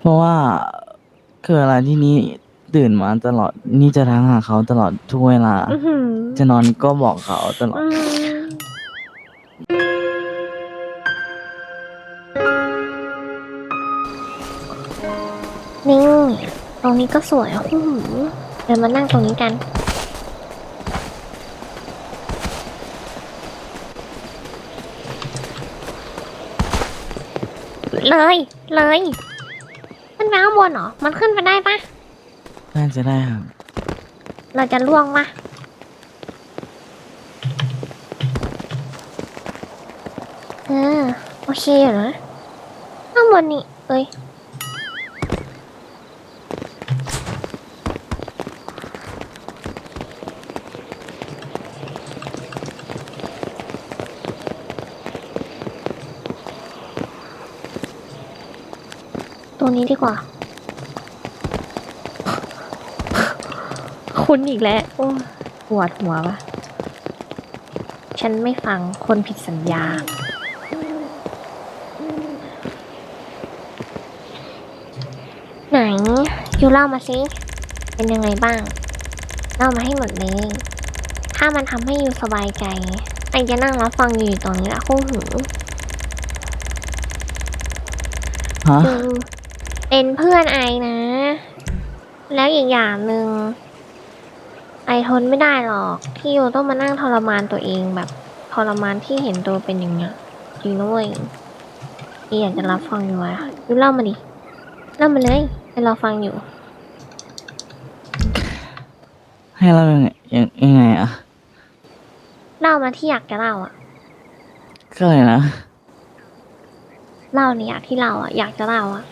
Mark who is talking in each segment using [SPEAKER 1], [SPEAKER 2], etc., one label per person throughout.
[SPEAKER 1] เพราะว่าคือเวลาที่นี่ตื่นมาตลอดนี่จะทักหาเขาตลอดทุกเวลา
[SPEAKER 2] อื้อหือ
[SPEAKER 1] จะนอนก็บอกเขาตลอด
[SPEAKER 2] อืมนี่ตรงนี้ก็สวยอะอื้อหือเดี๋ยวมานั่งตรงนี้กัน เลย เลยขึ้ นไปข้างบนเหรอ มันขึ้นไปได้ปะ
[SPEAKER 1] น่าจะได้ครับ
[SPEAKER 2] เราจะล่วงปะเออโอเคอยู่นะข้างบนนี่เอ้ย ดีกว่า คุณอีกแล้วโอ้ยปวดหัวปะฉันไม่ฟังคนผิดสัญญา ไหนยูเล่ามาสิ เป็นยังไงบ้าง เล่ามาให้หมดเลย ถ้ามันทำให้ยูสบายใจ ไอจะนั่งรับฟังอยู่ตรงนี้ละคู่หู
[SPEAKER 1] ฮะ
[SPEAKER 2] คือ เป็นเพื่อนไอนะ แล้วอีกอย่างหนึ่งไอทนไม่ได้หรอก ที่ยูต้องมานั่งทรมานตัวเองแบบทรมานที่เห็นตัวเป็นอย่างเงี้ยจริงนะเว้ยอีอยากจะรับฟังอยู่อะยูเล่ามาดิเล่ามาเลยไอรอฟังอยู่
[SPEAKER 1] ให้เรายังไงยังยังไงอะ
[SPEAKER 2] เล่ามาที่อยากจะเล่าอะ
[SPEAKER 1] ก็เลยนะ
[SPEAKER 2] เล่าเนี่ยอยากที่เล่าอะอยากจะเล่าอะ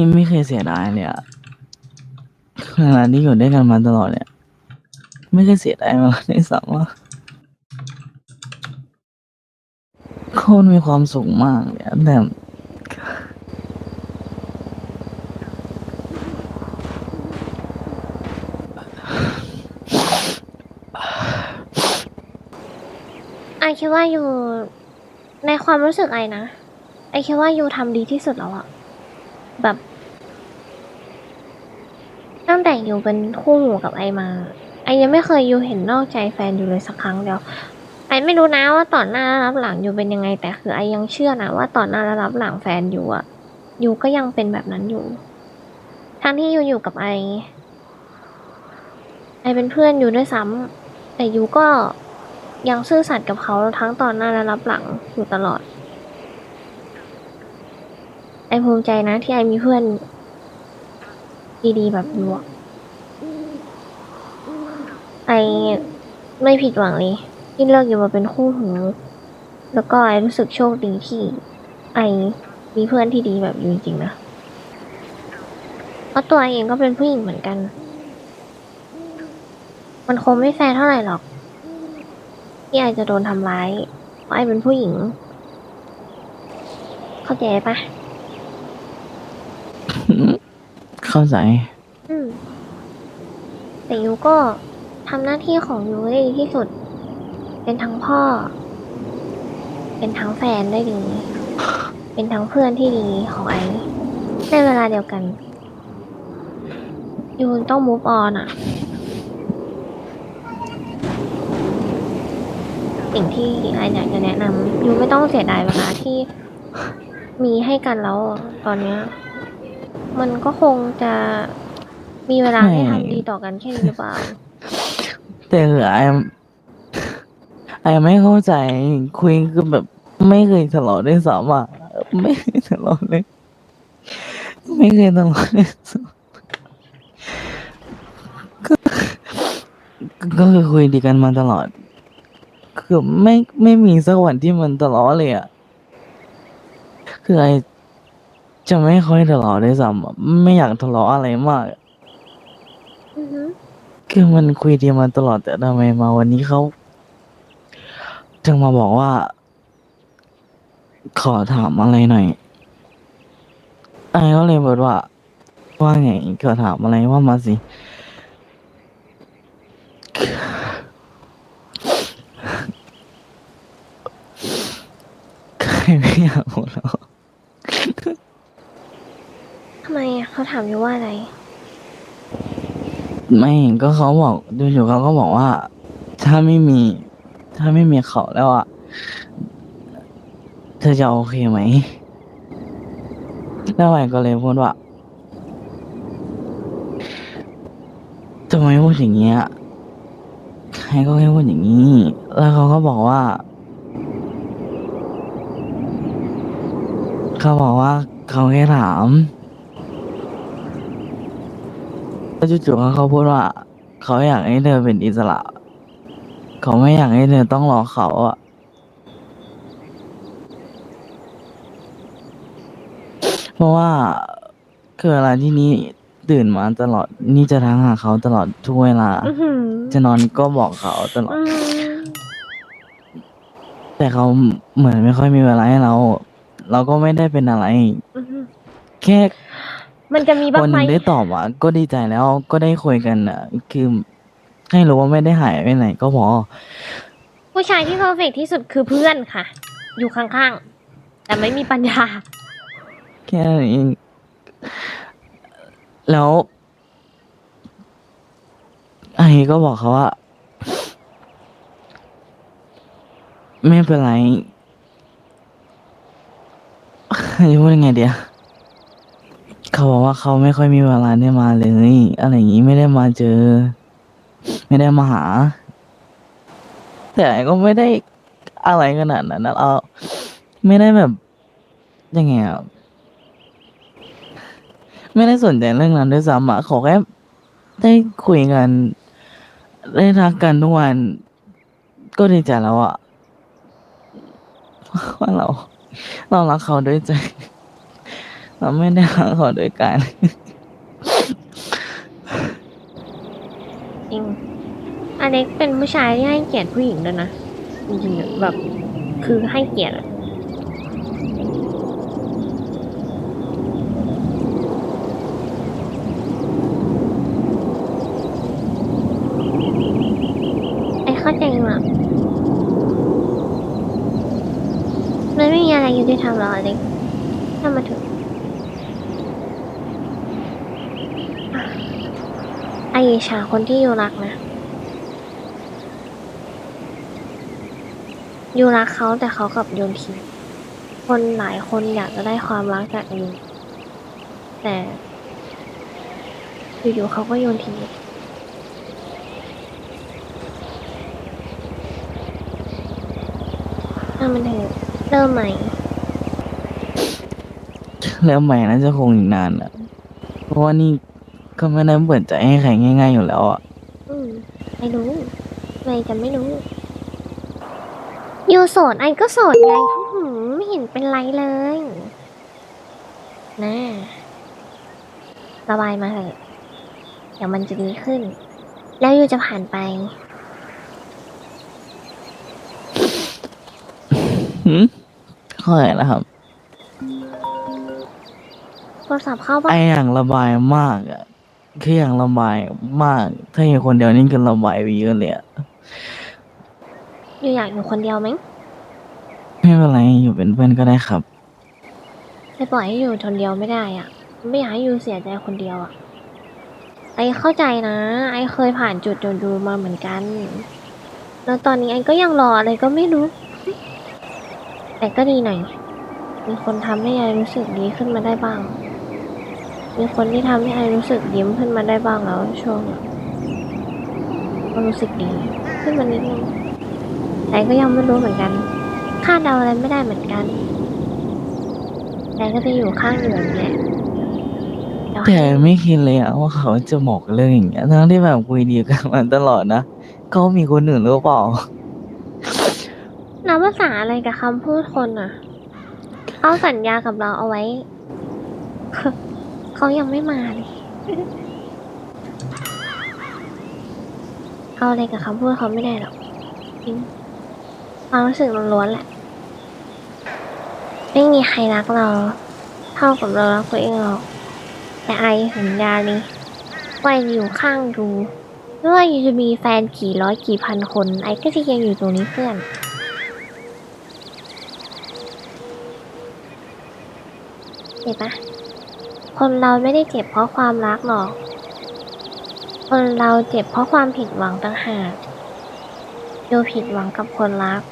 [SPEAKER 1] นี่ไม่เคยเสียดายเลยอะเวลาที่อยู่ด้วยกันมาตลอดเนี่ย ไม่เคยเสียดายมาในสัมว่าโคตรมีความสุขมากเลยอะแต่
[SPEAKER 2] ไอคิดว่าอยู่ ในความรู้สึกไอนะ ไอคิดว่าอยู่ทำดีที่สุดแล้วอะแบบ แต่ยูเป็นคู่หูกับไอมา ไอยังไม่เคยยูเห็นนอกใจแฟนอยู่เลยสักครั้งเดียวไอไม่รู้นะว่าต่อหน้าและรับหลังยูเป็นยังไง แต่คือไอยังเชื่อนะว่าต่อหน้าและรับหลังแฟนยูอะยูก็ยังเป็นแบบนั้นอยู่ ทั้งที่ยูอยู่กับไอ ไอเป็นเพื่อนยูด้วยซ้ำแต่ยูก็ยังซื่อสัตย์กับเขาทั้งตอนหน้าและรับหลังอยู่ตลอด ไอภูมิใจนะที่ไอมีเพื่อนดีๆแบบยูอะ ไอไม่ผิดหวังเลย ที่เลือกอยู่มาเป็นคู่หู แล้วก็ไอรู้สึกโชคดีที่ ไอมีเพื่อนที่ดีแบบยูจริงๆนะเพราะตัวไอเองก็เป็นผู้หญิงเหมือนกัน มันคงไม่แฟร์เท่าไหร่หรอก ที่ไอจะโดนทำร้ายเพราะไอเป็นผู้หญิง เข้าใจปะ
[SPEAKER 1] เข้าใจ
[SPEAKER 2] อืมแต่ยูก็ ทำหน้าที่ของยูได้ดีที่สุด เป็นทั้งพ่อ เป็นทั้งแฟนได้ดี เป็นทั้งเพื่อนที่ดีของไอในเวลาเดียวกันยูต้อง move on อะสิ่งที่ไออยากจะแนะนำยูไม่ต้องเสียดายเวลาที่มีให้กันแล้วตอนเนี้ย มันก็คงจะมีเวลาให้ทำดีต่อกันแค่นี้หรือเปล่า
[SPEAKER 1] แต่คือไอไอไม่เข้าใจคุยคือแบบ ไม่เคยทะเลาะด้วยซ้ำอะไม่เคยทะเลาะเลย ไม่เคยทะเลาะด้วยซ้ำก็ก็คือคุยดีกันมาตลอด คือไม่ไม่มีสักวันที่มันทะเลาะเลยอะคือไอจะไม่ค่อยทะเลาะด้วยซ้ำไม่อยากทะเลาะอะไรมาก
[SPEAKER 2] อือ
[SPEAKER 1] คือมันคุยดีมาตลอดแต่ทำไมมาวันนี้เขาจึงมาบอกว่า ขอถามอะไรหน่อยไอ้ก็เลยบอกว่า ว่าไงขอถามอะไรว่ามาสิ ใครไม่อยากหัวเราะ
[SPEAKER 2] ทำไมเขาถามอยู่ว่าอะไร
[SPEAKER 1] ไม่ก็เขาบอกอยู่เขาก็บอกว่า ถ้าไม่มี ถ้าไม่มีเขาแล้วอะเธอจะโอเคไหมแล้วไอ้ก็เลยพูดว่าทำไมพูดอย่างเงี้ยใครก็แค่พูดอย่างนี้ แล้วเขาก็บอกว่า เขาบอกว่าเขาแค่ถาม แล้วจู่ๆเขาพูดว่า เขาอยากให้เธอเป็นอิสระ เขาไม่อยากให้เธอต้องรอเขาอะเพราะว่าคือเวลาที่นี่ตื่นมาตลอดนี่จะทักหาเขาตลอดทุกเวลา
[SPEAKER 2] อือหือ
[SPEAKER 1] จะนอนก็บอกเขาตลอด
[SPEAKER 2] อืม
[SPEAKER 1] แต่เขาเหมือนไม่ค่อยมีเวลาให้เรา เราก็ไม่ได้เป็นอะไร
[SPEAKER 2] อือหือ
[SPEAKER 1] แค่
[SPEAKER 2] มันจะมีบ้า
[SPEAKER 1] วั
[SPEAKER 2] ง
[SPEAKER 1] นห
[SPEAKER 2] ไหม
[SPEAKER 1] นึ่งได้ตอบอะ ก็ดีใจแล้วก็ได้คุยกันอะ คือให้รู้ว่าไม่ได้หายไปไหนก็พอ
[SPEAKER 2] ผู้ชายที่เพอร์เฟกที่สุดคือเพื่อนค่ะ อยู่ข้างๆ แต่ไม่มีปัญญา
[SPEAKER 1] แค่นั้นเองแล้วไอ้ก็บอกเขาว่า ไม่เป็นไรจะพูดยังไงเดียว เขาบอกว่าเขาไม่ค่อยมีเวลาได้มาเลย อะไรอย่างนี้ไม่ได้มาเจอ ไม่ได้มาหา แต่ก็ไม่ได้อะไรขนาดนั้นนะเราไม่ได้แบบยังไงอะไม่ได้สนใจเรื่องนั้นด้วยซ้ำอะขอแค่ได้คุยกัน ได้ทักกันทุกวัน ก็ดีใจแล้วอะว่าเรา เรารักเขาด้วยใจ เราไม่ได้รักเขาด้วยการ
[SPEAKER 2] จริงอเล็กเป็นผู้ชายที่ให้เกียรติผู้หญิงด้วยนะจริงๆแบบคือให้เกียรติอะไอ้เข้าใจว่ะมันไม่มีอะไรอยู่ที่ทำหรอกอเล็กถ้ามาถึงอะ ออิจฉาคนที่อยู่รักนะยูรักเขาแต่เขากลับโยนทิ้งคนหลายคนอยากจะได้ความรักจากยูแต่อยู่ๆเขาก็โยนทิ้งถ้ามันเถอะเริ่มใหม่
[SPEAKER 1] แล้วใหม่น่าจะคงอีกนานอะ เพราะว่านี่ ก็ไม่ได้เปิดใจให้ใครง่ายๆอยู่แล้วอะ
[SPEAKER 2] อืมไม่รู้ไม่จะไม่รู้ยูโสดไอก็โสดไงอื้อหือไม่เห็นเป็นไรเลยนะระบายมาเถอะเดี๋ยวมันจะดีขึ้น แล้วยูจะผ่านไป
[SPEAKER 1] หืมเข้าใจแล้วครับ
[SPEAKER 2] โทรศัพท์เข้าปะ
[SPEAKER 1] ไออย่างระบายมากอะ คืออย่างระบายมาก ถ้าอยู่คนเดียวนี่คือระบายไปเยอะเลยอะ
[SPEAKER 2] ยูอยากอยู่คนเดียวไหม
[SPEAKER 1] ไม่เป็นไรอยู่เป็นเพื่อนก็ได้ครับ
[SPEAKER 2] ไม่ปล่อยให้อยู่คนเดียวไม่ได้อะ ไม่อยากให้ยูเสียใจคนเดียวอะ ไอเข้าใจนะ ไอเคยผ่านจุดโดนดูมาเหมือนกัน แล้วตอนนี้ไอก็ยังรออะไรก็ไม่รู้ แต่ก็ดีหน่อย มีคนทำให้ไอรู้สึกดีขึ้นมาได้บ้าง มีคนที่ทำให้ไอรู้สึกยิ้มขึ้นมาได้บ้างแล้วช่วงเนี้ยก็รู้สึกดี ขึ้นมานิดนึงแต่ก็ยังไม่รู้เหมือนกันคาดเดาอะไรไม่ได้เหมือนกัน แต่ก็จะอยู่ข้างอยู่อย่างเงี้ยเดี๋ยว
[SPEAKER 1] แต่
[SPEAKER 2] ให้
[SPEAKER 1] ไม่คิดเลยอะว่าเขาจะบอกเรื่องอย่างเงี้ยทั้งที่แบบคุยดีกันมาตลอดนะเขามีคนอื่นหรือเปล่า
[SPEAKER 2] นับภาษาอะไรกับคำพูดคนอะเอาสัญญากับเราเอาไว้ เขายังไม่มาเลย เอาอะไรกับคำพูดเขาไม่ได้หรอกความรู้สึกล้วนๆแหละ ไม่มีใครรักเรา เท่ากับเรารักตัวเองหรอกแต่ไอสัญญาเลยว่าไอจะอยู่ข้างดูไม่ว่ายูจะมีแฟนกี่ร้อยกี่พันคน ไอก็จะยังอยู่ตรงนี้เพื่อนเห็นปะ คนเราไม่ได้เจ็บเพราะความรักหรอก คนเราเจ็บเพราะความผิดหวังต่างหากโยผิดหวังกับคนรัก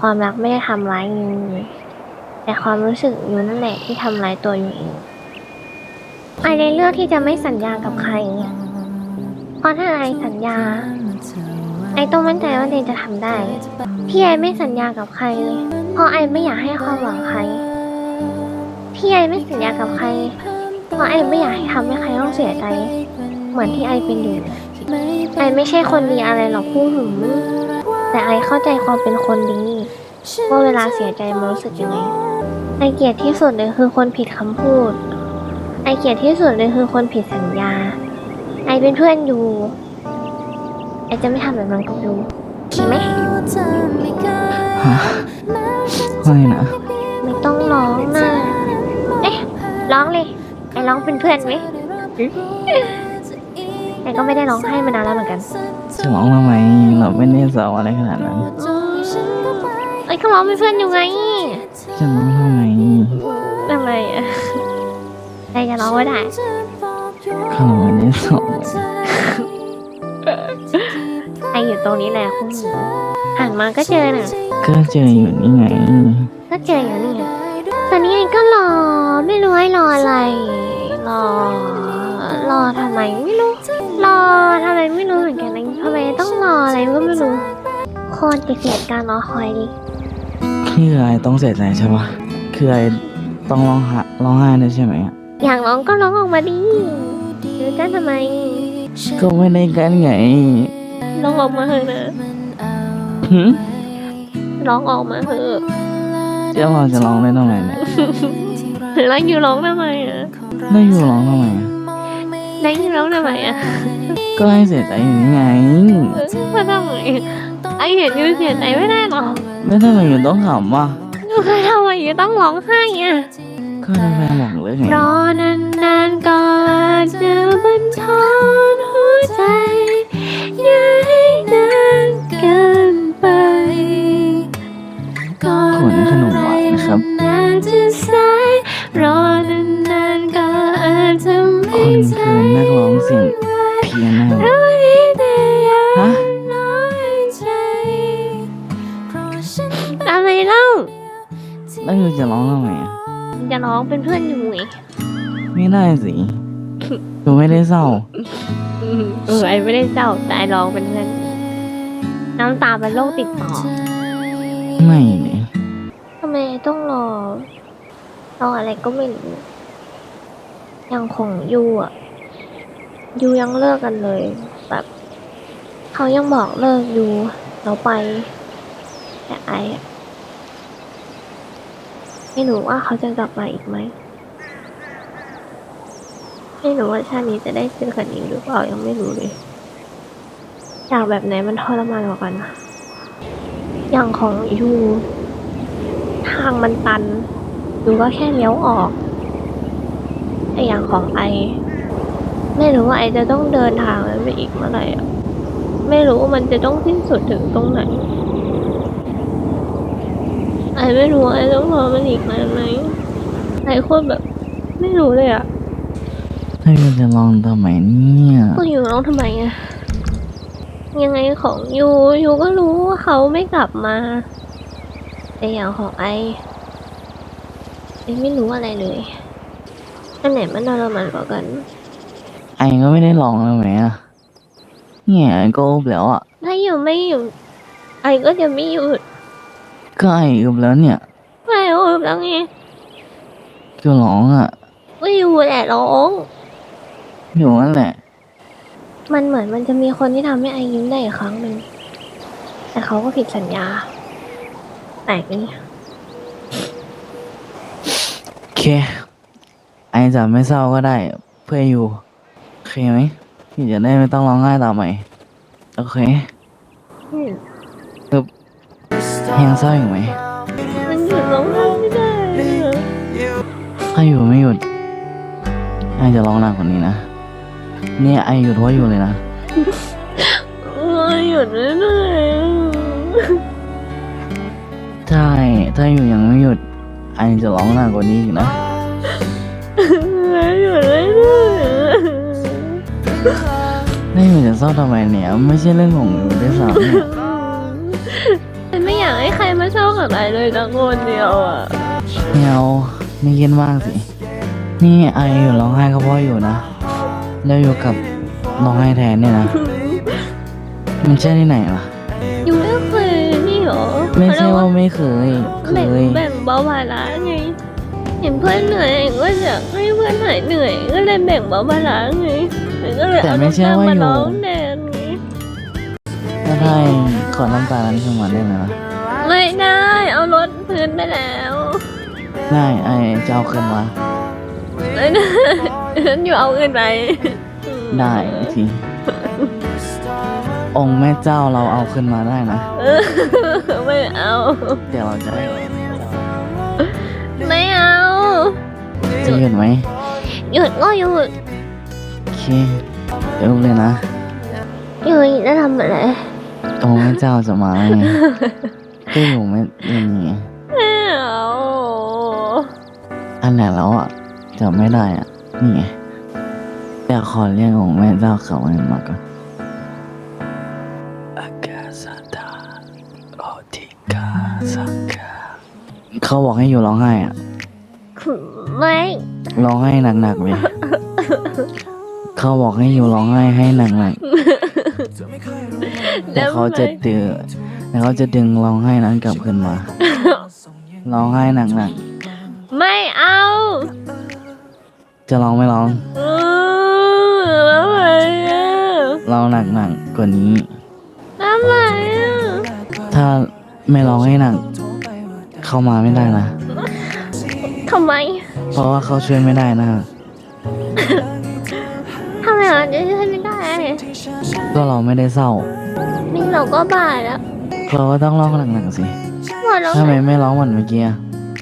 [SPEAKER 2] ความรักไม่ได้ทำร้ายยูแต่ความรู้สึกยูนั่นแหละที่ทำร้ายตัวยูเองไอเลยเลือกที่จะไม่สัญญากับใคร เพราะถ้าไอสัญญา ไอต้องมั่นใจว่าเดนจะทำได้ ที่ไอไม่สัญญากับใครเลยเพราะไอไม่อยากให้ความหวังใคร ที่ไอไม่สัญญากับใครเพราะไอไม่อยากให้ทำให้ใครต้องเสียใจ เหมือนที่ไอเป็นอยู่ไอไม่ใช่คนดีอะไรหรอกผู้หึงแต่ไอเข้าใจความเป็นคนดีว่าเวลาเสียใจมันรู้สึกยังไงไอเกลียดที่สุดเลยคือคนผิดคำพูด ไอเกลียดที่สุดเลยคือคนผิดสัญญา ไอเป็นเพื่อนอยู่ไอจะไม่ทำแบบนั้นกับยูโอเคไหม
[SPEAKER 1] ฮะไม่นะ
[SPEAKER 2] ไม่ต้องร้องนะเอ๊ะ ร้องเลยไอร้องเป็นเพื่อนไหมไอก็ไม่ได้ร้องไห้มานานแล้วเหมือนกัน
[SPEAKER 1] จะร้องทำไมเราไม่ได้เศร้าอะไรขนาดนั้น
[SPEAKER 2] ไอยก็ร้องเป็นเพื่อนอยู่ไง
[SPEAKER 1] จะร้องทำไม
[SPEAKER 2] ทำไมอะไอจะร้องไม่ได้
[SPEAKER 1] เขาไม่ได้เศร้าเลย
[SPEAKER 2] ไออยู่ตรงนี้แหละคุณหันมาก็เจอน่ะ
[SPEAKER 1] ก็เจออยู่นี่ไง
[SPEAKER 2] ก็เจออยู่นี่ ไงตอนนี้ไอก็รอ ไม่รู้ไอรออะไร รอ รอทำไมไม่รู้ รอทำไมไม่รู้เหมือนกันนะทำไมต้องรออะไรก็ไม่รู้ โคตรจะเกลียดการรอคอยดิ
[SPEAKER 1] คือไอต้องเสียใจใช่ปะคือไอต้องร้องไห้ร้องไห้ด้วยใช่ไหมอะ
[SPEAKER 2] อยากร้องก็ร้องออกมาดิหรือจะทำไม
[SPEAKER 1] ก็ไม่ได้กันไง
[SPEAKER 2] ร้องออกมาเถอะนะ
[SPEAKER 1] หึ
[SPEAKER 2] ร้องออกมาเถอะ
[SPEAKER 1] เจ้าเราจะร้องได้ทำไมเนี่ย
[SPEAKER 2] แล้วอยู่ร้องทำไมอะ
[SPEAKER 1] แล้วอยู่ร้องทำไมอะ
[SPEAKER 2] แล้วอยู่ร้องทำไมอะ
[SPEAKER 1] ก็ให้เสียใจอยู่นี่ไง
[SPEAKER 2] เออมาทำไมไอเห็นยูเสียใจไม่ได้หรอก
[SPEAKER 1] แล้วทำไมอยู่ต้องขำวะ
[SPEAKER 2] ยูเคยทำไมยูต้องร้องไห้อะ
[SPEAKER 1] ก็ได้แฟนบอกเลยไง
[SPEAKER 2] รอนานๆก็อาจจะบันทอนหัวใจอย่าให้นานเกินไปก็
[SPEAKER 1] ขนขนมหวานนะ ครับ
[SPEAKER 2] นานจะสายรอนานๆก็อาจจะ
[SPEAKER 1] ค
[SPEAKER 2] ไม่
[SPEAKER 1] น
[SPEAKER 2] ใช่
[SPEAKER 1] คือนักร้องเสียงเพี้ยนมาก
[SPEAKER 2] ร้อยแต่ยัง
[SPEAKER 1] ฮะ
[SPEAKER 2] น้อยใจอะไรเล่า
[SPEAKER 1] แล้วอยู่จะร้องทำไมอะ
[SPEAKER 2] จะร้องเป็นเพื่อนอยู่ไง
[SPEAKER 1] ไม่ได้สิอยู่ไม่ได้เศร้า
[SPEAKER 2] เออไอไม่ได้เจ้าแต่ไอร้องเป็นเพื่อนน้ำตาเป็นโรคติดต่อ
[SPEAKER 1] ไม่
[SPEAKER 2] รออะไรก็ไม่รู้อย่างของยูอะยูยังเลิกกันเลย แบบเขายังบอกเลิกยูเราไป แต่ไออะไม่รู้ว่าเขาจะกลับมาอีกไหมไม่รู้ว่าชาตินี้จะได้เจอกันอีกหรือเปล่ายังไม่รู้เลยอยากแบบไหนมันทรมานกว่ากัน อย่างของยูทางมันตัน ดูก็แค่เลี้ยวออกแต่อย่างของไอ ไม่รู้ว่าไอจะต้องเดินทางนั้นไปอีกเมื่อไหร่อะไม่รู้ว่ามันจะต้องสิ้นสุดถึงตรงไหนไอไม่รู้ว่าไอต้องรอมันอีกนานไหมไอโคตรแบบ ไม่รู้เลยอะ
[SPEAKER 1] ถ้าอยู่จะร้องทำไมเนี่ย
[SPEAKER 2] ก็อยู่ร้องทำไมอะยังไงของยูยูก็รู้ว่าเขาไม่กลับมา แต่อย่างของไอ ไอไม่รู้อะไรเลยอันไหนมันทรมานกว่ากัน
[SPEAKER 1] ไอก็ไม่ได้ร้องแล้วไหมอะเนี่ยไอก็อุบแล้วอะ
[SPEAKER 2] ถ้าอยู่ไม่อยู่ ไอก็จะไม่หยุด
[SPEAKER 1] ก็ไออุบแล้วเนี่ย
[SPEAKER 2] ไม่หยุดแล้วไง
[SPEAKER 1] ก็ร้องอะ
[SPEAKER 2] ก็อยู่แหละร้อง
[SPEAKER 1] อยู่นั่นแหละ
[SPEAKER 2] มันเหมือนมันจะมีคนที่ทำให้ไอยิ้มได้อีกครั้งหนึ่งแต่เขาก็ผิดสัญญาแปลกนี่
[SPEAKER 1] โอ เค ไอจะไม่เศร้าก็ได้ เพื่ออยู่ โอเคไหมพี่จะได้ไม่ต้องร้องไห้ต่อไปโอเค
[SPEAKER 2] อืม
[SPEAKER 1] ยังเศร้าอยู่ไหม
[SPEAKER 2] มันหยุดร้องไห้ไม่ได้อะ
[SPEAKER 1] ถ้าอยู่ไม่หยุดไอจะร้องหนักกว่านี้นะเนี่ยไอหยุดว่าอยู่เลยนะ
[SPEAKER 2] เออหยุดไม่ได้อะ
[SPEAKER 1] ใช่ถ้าอยู่ยังไม่หยุด ไอจะร้องหนักกว่านี้อีกนะ
[SPEAKER 2] อยู่เลย
[SPEAKER 1] นี่มันจะเศร้าทำไมเนี่ย ไม่ใช่เรื่องของหนูด้วยซ้ำเนี่ย
[SPEAKER 2] ฉันไม่อยากให้ใครมาเช่ากับไอเลยสักคนเดียวอะ
[SPEAKER 1] ไม่เอาไม่คิดมากสิ นี่ไออยู่ร้องไห้ก็เพราะอยู่นะ แล้วอยู่กับร้องไห้แทนเนี่ยนะ มันใช่ที่ไหนล่ะ
[SPEAKER 2] อยู่ไม่เคยนี่หรอ
[SPEAKER 1] ไม่ใช่ว่าไม่เคย เค
[SPEAKER 2] แบ่ง
[SPEAKER 1] ย
[SPEAKER 2] แบ่ง เบาภาระไง เห็นเพื่อนเหนื่อยก็อยากให้เพื่อนหายเหนื่อยก็เลยแบ่งเบาภาระไงก็เลย
[SPEAKER 1] แต่
[SPEAKER 2] เอา
[SPEAKER 1] ไม่
[SPEAKER 2] น้ำ
[SPEAKER 1] ใช่
[SPEAKER 2] ตาล
[SPEAKER 1] ว่า
[SPEAKER 2] มา
[SPEAKER 1] อยู่
[SPEAKER 2] ร้องแทนไง
[SPEAKER 1] ถ้าได้ขอน้ำตานั้นขึ้นมาได้ไหมล่ะ
[SPEAKER 2] ไม่ได้เอารถพื้นไปแล้ว
[SPEAKER 1] ได้ไอจะเอาคืนมา
[SPEAKER 2] ไม่ได้ฉันอยู่เอาเงินไป
[SPEAKER 1] ได้ที องค์แม่เจ้าเราเอาขึ้นมาได้นะ
[SPEAKER 2] เออไม่เอา
[SPEAKER 1] เดี๋ยวเราจะให้ จะหยุดไหม
[SPEAKER 2] หยุดก็หยุด
[SPEAKER 1] โอเคเดี๋ยวเลยนะ
[SPEAKER 2] หยุดจะทำอะไร
[SPEAKER 1] องค์แม่เจ้าจะมาแล้วไงก็อยู่ไม่อย่างนี้
[SPEAKER 2] ไม่เอา
[SPEAKER 1] อันไหนแล้วอะจะไม่ได้อะนี่ไงอยากขอเรียกองค์แม่เจ้าเขาเงินมาก่อนอากาศดาโอติกาสักกาเขาบอกให้อยู่ร้องไห้อะ
[SPEAKER 2] ไม่
[SPEAKER 1] ร้องไห้หนักๆเลยเขาบอกให้อยู่ร้องไห้ให้หนักๆแต่เขาจะดึงแต่เขาจะดึงร้องไห้นั้นกลับขึ้นมา ร้องไห้หนัก
[SPEAKER 2] ไม่เอา
[SPEAKER 1] ๆจะร้องไม่ร้อง
[SPEAKER 2] เออแล้วไงอะ
[SPEAKER 1] ร้องหนักๆกว่านี้
[SPEAKER 2] ทำไมอะ
[SPEAKER 1] ถ้าไม่ร้องให้หนัก เข้ามาไม่ได้นะ
[SPEAKER 2] ทำไม
[SPEAKER 1] เพราะว่าเขาช่วยไม่ได้นะ
[SPEAKER 2] ทำไมอะจะช่วยไม่ได้
[SPEAKER 1] ก็เราไม่ได้เศร้า
[SPEAKER 2] นี่เราก็บ่ายแล้ว
[SPEAKER 1] เราก็ต้องร้องหนักๆสิ
[SPEAKER 2] ว่าเรา
[SPEAKER 1] ทำไมไม่ร้องเหมือนเมื่อกี้อะ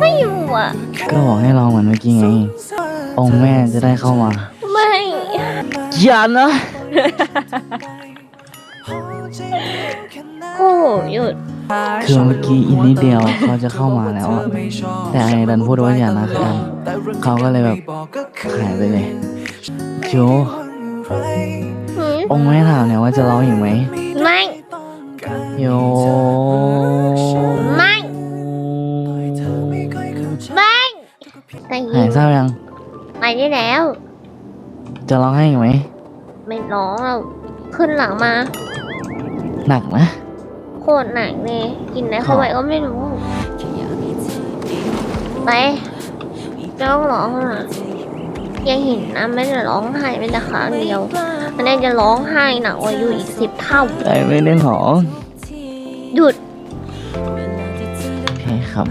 [SPEAKER 2] ไม่อยู่อะ
[SPEAKER 1] ก็บอกให้ร้องเหมือนเมื่อกี้ไง องค์แม่จะได้เข้ามา
[SPEAKER 2] ไม่
[SPEAKER 1] อย่านะ
[SPEAKER 2] โอ้หยุด
[SPEAKER 1] คือเมื่อกี้อีกนิดเดียวเขาจะเข้ามาแล้วอะแต่ไอ้ดันพูดว่าอย่านะดันเขาก็เลยแบบหายไปเลยโจ
[SPEAKER 2] หืม
[SPEAKER 1] องค์แม่ถามเนี่ยว่าจะร้องอีกไหม
[SPEAKER 2] ไม่
[SPEAKER 1] โย
[SPEAKER 2] ไม่ไม่แต่
[SPEAKER 1] หายเศร้ายัง
[SPEAKER 2] ไปได้แล้ว
[SPEAKER 1] จะร้องให้อีกไหม
[SPEAKER 2] ไม่ร้องแล้วขึ้นหลังมา
[SPEAKER 1] หนักนะ
[SPEAKER 2] โคตรหนักเลยกินอะไรเข้าไปก็ไม่รู้ ไปไม่ต้องร้องอะยังเห็นนะไม่ได้ร้องไห้เป็นแต่ครั้งเดียวมันน่าจะร้องไห้หนักกว่าอยู่อีกสิบเท่า
[SPEAKER 1] ไอ้ไม่ได้หรอ
[SPEAKER 2] หยุด
[SPEAKER 1] โอเคครับ